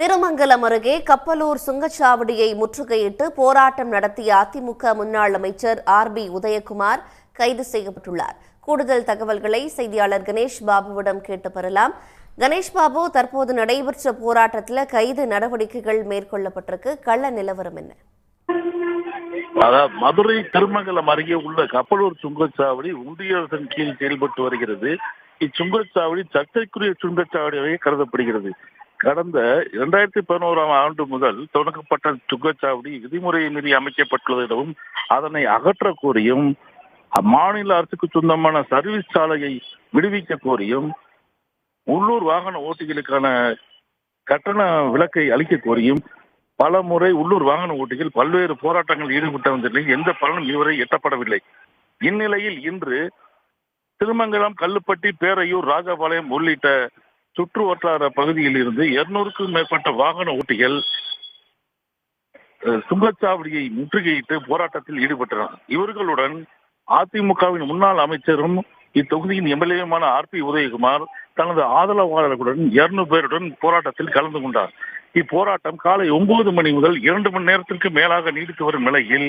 திருமங்கலம் அருகே கப்பலூர் சுங்கச்சாவடியை முற்றுகையிட்டு போராட்டம் நடத்திய அதிமுக முன்னாள் அமைச்சர் ஆர் பி உதயகுமார் கைது செய்யப்பட்டுள்ளார். கூடுதல் தகவல்களை செய்தியாளர் கணேஷ் பாபுவிடம் கேட்டு பெறலாம். கணேஷ் பாபு தற்போது நடைபெற்ற போராட்டத்தில் கைது நடவடிக்கைகள் மேற்கொள்ளப்பட்டிருக்கு. கள்ள நிலவரம் என்ன? அதாவது மதுரை திருமங்கலம் அருகே உள்ள கப்பலூர் சுங்கச்சாவடி ஒன்றிய கீழ் செயல்பட்டு வருகிறது. இச்சுங்கச்சாவடி சர்ச்சைக்குரிய சுங்கச்சாவடியாக கருதப்படுகிறது. கடந்த இரண்டாயிரத்தி பதினோராம் ஆண்டு முதல் தொடங்கப்பட்ட சுங்கச்சாவடி விதிமுறையை மீறி அமைக்கப்பட்டுள்ளது அதனை அகற்ற கோரியும் மாநில அரசுக்கு சொந்தமான சர்வீஸ் சாலையை விடுவிக்க கோரியும் உள்ளூர் வாகன ஓட்டிகளுக்கான கட்டண விலக்கை அளிக்க கோரியும் பல முறை உள்ளூர் வாகன ஓட்டிகள் பல்வேறு போராட்டங்களில் ஈடுபட்ட வந்த நிலையில் எந்த பலனும் இதுவரை எட்டப்படவில்லை. இந்நிலையில் இன்று திருமங்கலம் கல்லுப்பட்டி பேரையூர் ராஜபாளையம் உள்ளிட்ட சுற்று வட்டார பகுதியில் இருந்து இருநூறுக்கும் மேற்பட்ட வாகன ஓட்டிகள் சுங்கச்சாவடியை முற்றுகையிட்டு போராட்டத்தில் ஈடுபட்டனர். இவர்களுடன் அதிமுகவின் முன்னாள் அமைச்சரும் இத்தொகுதியின் எம்எல்ஏமான ஆர் பி உதயகுமார் தனது ஆதரவாளர்களுடன் இருநூறு பேருடன் போராட்டத்தில் கலந்து கொண்டார். இப்போராட்டம் காலை ஒன்பது மணி முதல் இரண்டு மணி நேரத்திற்கு மேலாக நீடித்து வரும் நிலையில்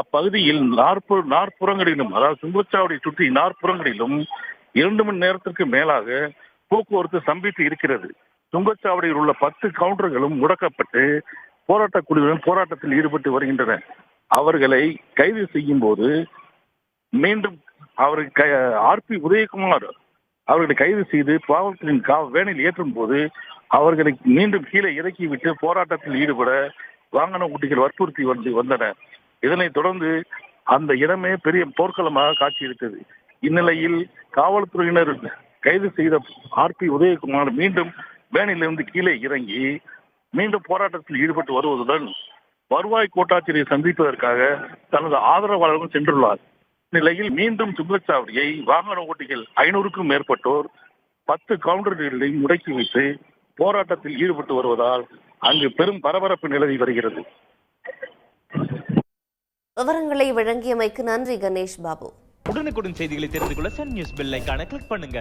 அப்பகுதியில் நாற்பது நாற்புறங்களிலும் அதாவது சுங்கச்சாவடி சுற்றி நாற்புறங்களிலும் இரண்டு மணி நேரத்திற்கு மேலாக போக்குவரத்து சம்பித்து இருக்கிறது. சுங்கச்சாவடியில் உள்ள பத்து கவுண்டர்களும் முடக்கப்பட்டு போராட்ட குழுவினர் போராட்டத்தில் ஈடுபட்டு வருகின்றனர். அவர்களை கைது செய்யும் போது மீண்டும் அவர்கள் ஆர் பி உதயகுமார் அவர்களை கைது செய்து பாவத்தின் கா- வேனில் ஏற்றும் போது அவர்களை மீண்டும் கீழே இறக்கிவிட்டு போராட்டத்தில் ஈடுபட வாகன ஊட்டிகள் வற்புறுத்தி வந்து வந்தன இதனைத் தொடர்ந்து அந்த இடமே பெரிய போர்க்களமாக காட்சியளித்தது. இந்நிலையில் காவல்துறையினர் கைது செய்த ஆர்பி உதயகுமார் மீண்டும் வேனிலிருந்து கீழே இறங்கி மீண்டும் போராட்டத்தில் ஈடுபட்டு வருவதுடன் வருவாய் கோட்டாட்சியரை சந்திப்பதற்காக தனது ஆதரவாளர்கள் சென்றுள்ளார். நிலையில் மீண்டும் சுங்கச்சாவடியை வாகன ஓட்டிகள் ஐநூறுக்கும் மேற்பட்டோர் பத்து கவுண்டர்களை முடக்கி வைத்து போராட்டத்தில் ஈடுபட்டு வருவதால் அங்கு பெரும் பரபரப்பு நிலவி வருகிறது. விவரங்களை வழங்கியமைக்கு நன்றி கணேஷ் பாபு. உடனுக்குடன் செய்திகளை தெரிந்து கொள்ள சன் நியூஸ் பெல் ஐகானை கிளிக் பண்ணுங்க.